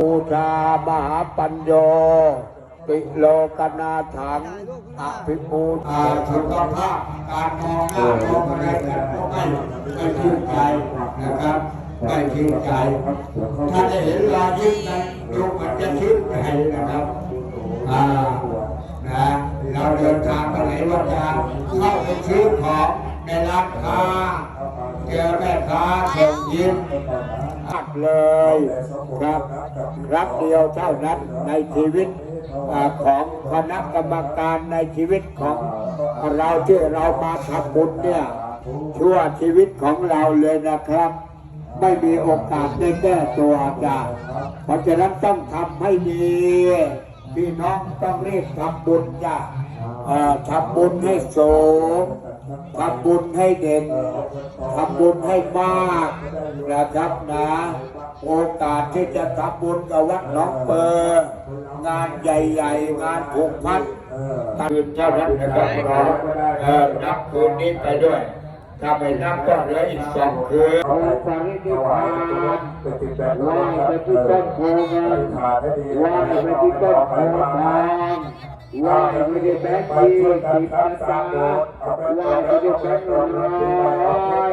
บูชามหาปัญโยปิโลกนาถังอภิปูชาสุขภาพการมองหน้ามองอะไรกันก็ไม่ไม่ชื่นใจนะครับไม่ชื่นใจถ้าได้เห็นรอยยิ้มนั้นลูกมันจะชื่นใจนะครับอ่านะเราเดินทางไปไหนว่าจะเข้าไปซื้อของในร้านค้า เจอแม่ค้าส่งยิ้มอักเลยครับ รักเดียวเท่านั้นในชีวิตของคณะกรรมการในชีวิตของเราที่เรามาทำบุญเนี่ยชั่วชีวิตของเราเลยนะครับ ไม่มีโอกาสได้แก้ตัวจ้ะเพราะฉะนั้นต้องทำให้ดีพี่น้องต้องรีบทำบุญจ้ะทำบุญให้สูง ทำบุญให้เด่นทำบุญให้มากนะครับนะ โอกาสที่จะทำบุญกับวัดหนองเปองานใหญ่ๆ งานผูกพันคืนเท่านั้นนะครับรอเออนับคืนนี้ไปด้วยถ้าไม่นับก็เหลืออีกสองคืนโอปรินิพพานว่าไปที่ต้นโพเงินว่าไปที่ต้นโพ ทองว่าไปที่แบงค์ดีสิบภาษาว่าไปที่แบงค์ร้อย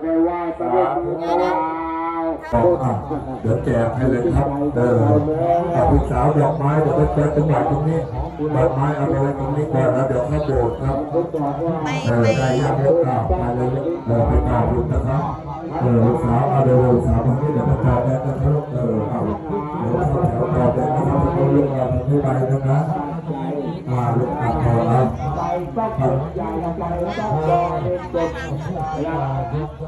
ไปว่าไปที่ภูเขาอะเดี๋ยวแจกให้เลยครับเออเอาพี่สาวดอกไม้เดี๋ยวไปแจกตรงไหนตรงนี้ดอกไม้เอาไปไว้ตรงนี้ก่อนแล้วเดี๋ยวเข้าโบสถ์ครับเออได้ยังเดี๋ยวกราบไปเลยเออไปกราบลูนะครับเออลูกสาวเอาเดี๋ยวลูกสาวตรงนี้เดี๋ยวไปกราบแม่นะครับเออเอาเดี๋ยวเข้าแถวต่อไปนะครับแล้วก็ลูกเราตรงนี้ไปนะครับ อ่าลูกอะพอแล้ว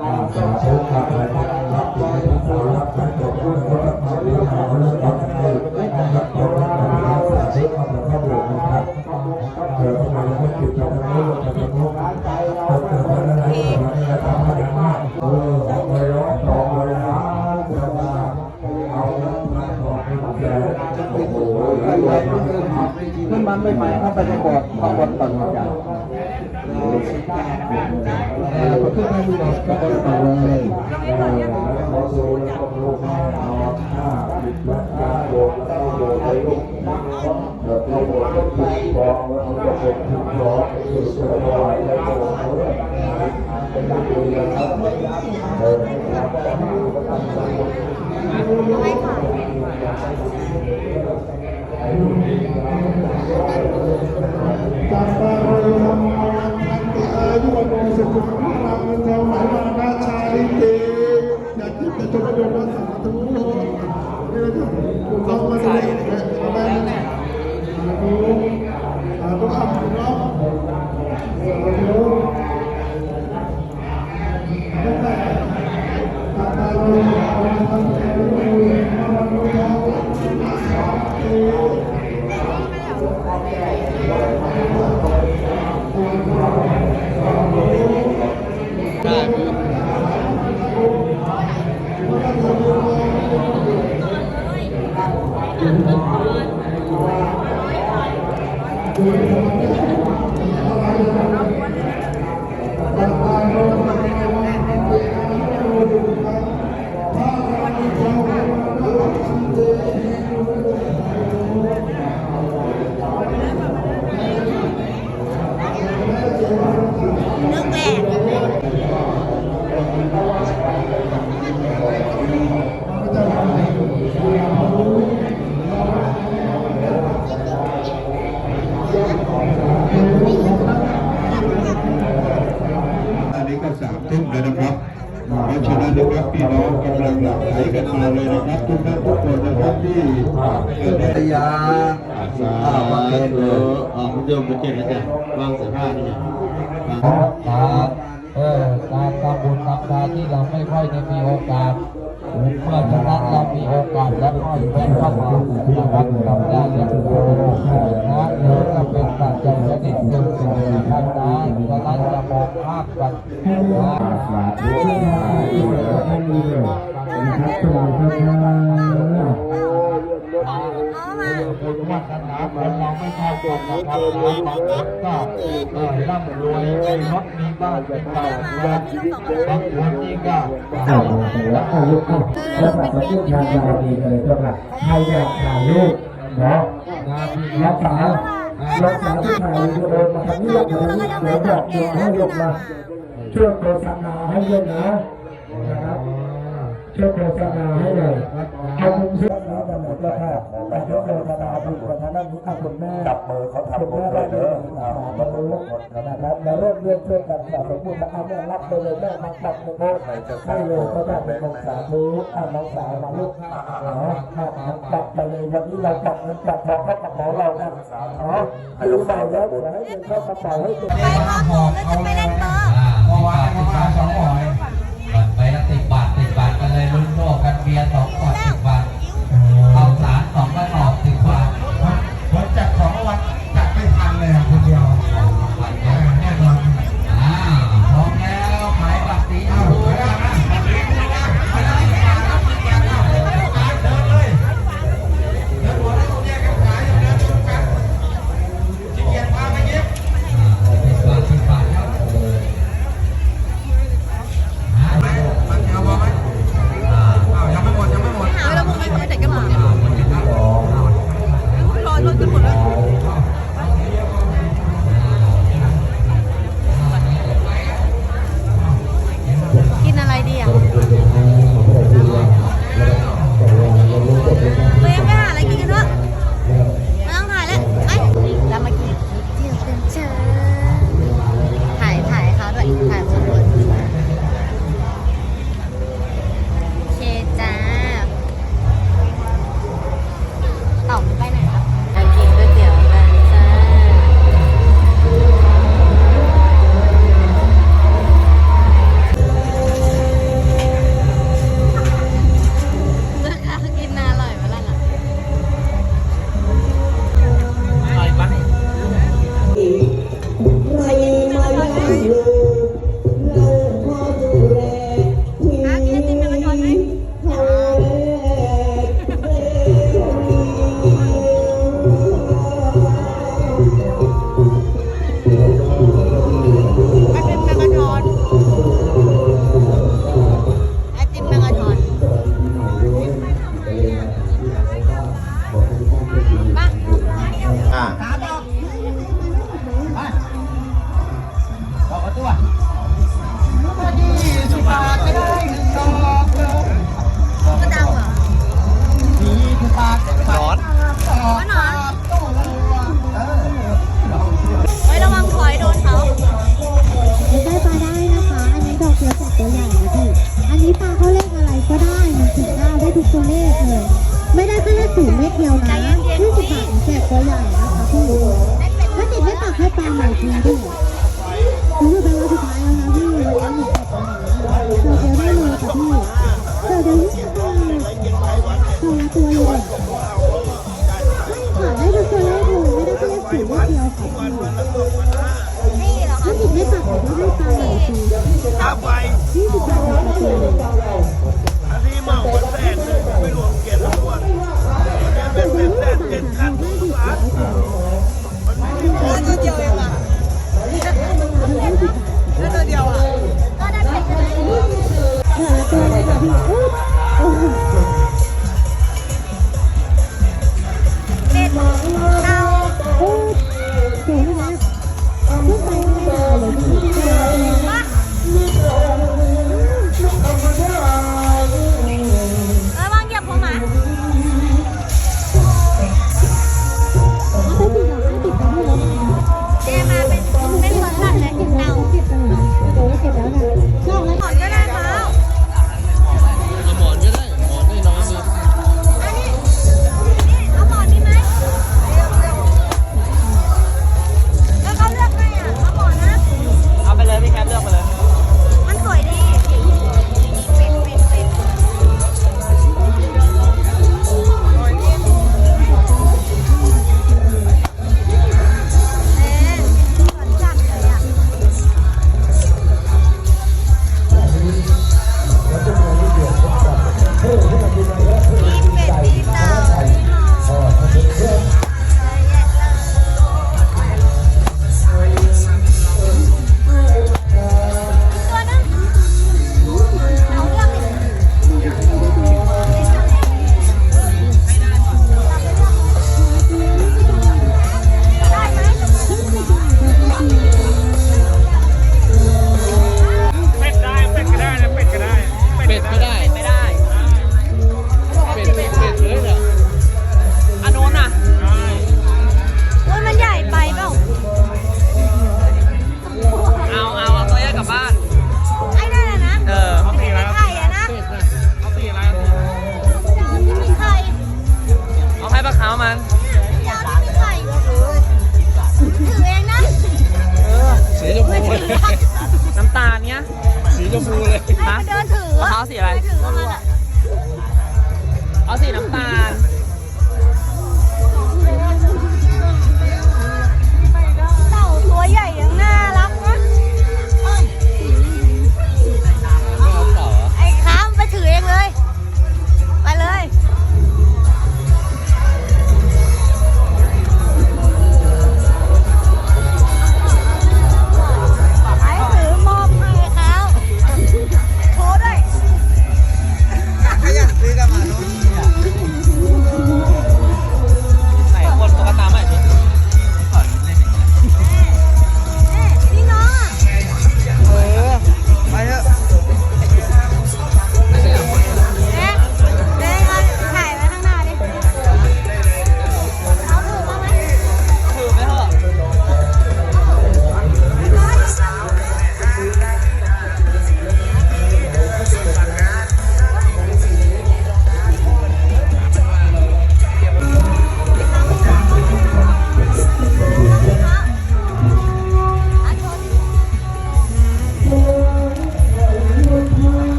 อ่าสาธุครับอะไรนะครับรับที่ให้สาวรับใจบด้วยรับมาเรียนเอาแล้วก็ให้รับจบแล้วนะครับสาธุครับแล้วเข้าโบสถ์นะครับเออทำไมยังไม่ติดจากทางโน้นจากทางโน้นเกิดอะไรอะไรอะไรทำอะไรมากเออ ขึ้นไม่ใหม่เข้าไปในโบสถ์ข้างบนก่อนจ้ะเออพอขึ้นมาดูดอกข้างบนก่อนเลยขอสู่แล้วก็ลูกแม่นอ นห้ากลางโบสถ์แล้วก็โบสถ์ไปลูกเดี๋ยวเข้าโบสถ์ก็ถูกฟ้องแล้วมันจะเป็นถูกฟ้องถูกเสียหายแล้วโบสถ์เขาเนี่ยเป็นลูกดีนะครับเออครับจัตตาโรธรรมาวันทันติอายุวโนสุขุมรังเทวไหมานาชาลิเตอยากจะจบประโยชน์สาธุนี่นะครับ กำลังหลั่งไหลกันมาเลยนะครับทุกท่านทุกคนนะครับที่เกิดยาสามาเกณฑ์เลยอ๋อคุณโยมไปเก็บนะจ๊ะวางเสื้อผ้านี่จ้ะครับเออการทำบุญทำทานที่เราไม่ค่อยจะมีโอกาส เมื่อฉะนั้นเรามีโอกาสแล้วก็แวะเข้ามานะครับกับได้อย่างโอ้นะเดี๋ยวจะเป็นปัจจัยชนิดหนึ่งนะครับนะฉะนั้นจะมองภาพกันนะสาธุนะครับสวัสดีครับ อ๋อมาคนวัฒนาคนเราไม่เท่านนะครับบางคนก็เออร่ำรวยมีรถมีบ้านเป็นบ้านบางคนนี่ก็อ้าวแล้วถ่ายรูปอ้าวแล้วฝากมาพูดทางเราดีเลยเจ้าค่ะใครอยากถ่ายรูปเนาะรักษารักษาที่ถ่ายรูปเดินมาทางนี้ลงมาทางนี้เดี๋ยวบอกเดี๋ยวให้ลงมาช่วยโฆษณาให้ด้วยนะนะครับช่วยโฆษณาให้หน่อยเอามุมเสื้อ แล้วกันหมดแล้วค่ะแต่ช่วยโฆษณาบุญคนนั้นนี้ข้าคุณแม่จับมือเขาทำบุญเลยเด้อมาดูนะครับมาร่วมเรื่องช่วยกันแบบสมบูรณ์นะครับแม่รับไปเลยแม่มาตัดมือให้เลยก็ได้เป็นของสาธุอ่าน้องสาวมาลูกเนาะตัดไปเลยวันนี้เราตัดเงินตัดทองเข้ากระเป๋าเรานะเนาะดูไปแล้วเดี๋ยวให้เงินเข้ากระเป๋าให้เต็มไปพร้อมหนูแล้วจะไปเล่นเบอร์เมื่อวานสิบบาทสองหอย หนอนไว้ระวังถอยโดนเขาได้ปลาได้นะคะ อันนี้ดอกเดียวจากตัวใหญ่นะพี่ อันนี้ปลาเขาเลขอะไรก็ได้หนึ่งถึงเก้าได้ทุกตัวเลขเลย ไม่ได้แค่เลขศูนย์เลขเดียวนะยี่สิบบาทแจกตัวใหญ่นะคะพี่ถ้าติดไม่ตักให้ปลาใหม่ทีพี่หนูเป็นวันสุดท้ายแล้วนะพี่วันนี้หนูตัดปลาใหม่เจอเดียวได้เลยค่ะพี่เจอเดียวยี่ตัวตัวเลย ไม่ได้แค่เลขศูนย์เลขเดียวค่ะไม่หรอคะถ้าติดไม่ตักก็ให้ตาใหม่ทียี่สิ เอามันอยากไม่ใส่ถือเองนะสีชมพูเลยน้ำตาลเนี้ยสีชมพูเลยให้ฮะไปเดินถือรองเท้าสีอะไรไปถือกับมันอะเอาสีน้ำตาล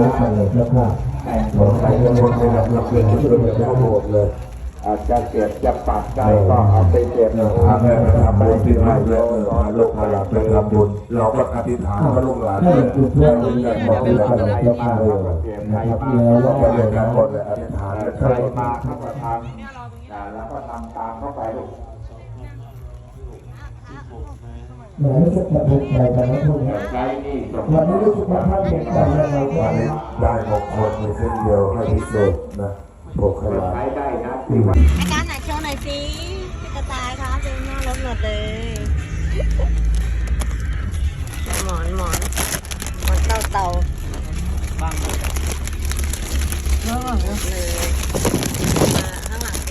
หลานคนนี้มาเลยเจ้าค่ะคนไทยคนไทยรับรับเงินช่วยเหลือทั้งหมดเลยอาจจะเก็บจะปักใจก็เอาไปเก็บพาแม่ทำบุญที่ให้เยอะพาลูกพาหลานไปทำบุญเราก็อธิษฐานว่าลูกหลานเนี่ยเพื่อนร่วมกันหมดเลยอะไรเจ้าเออนะครับแล้วก็เลยกันหมดเลยอธิษฐานใครมาเข้ามาทำอ่าแล้วก็ทำตามเข้าไปลูก หนูรู้สึกแบบภูมิใจกันนะทุกคนใช้นี่ส่งวันนี้รู้สึกว่าท่านเด็กใจยังไงวันนี้ได้มงคลมีเส้นเดียวให้พิเศษนะโภคลาใช้ได้นะที่ว่าอาการไหนโชว์หน่อยสิกระต่ายครับเป็นหน้ารถหมดเลย หมอนหมอนหมอนเต่าเต่าบ้างเลยมาข้างหลังเต็มแล้ว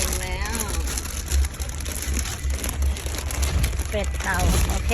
เป็ดเต่าโอเค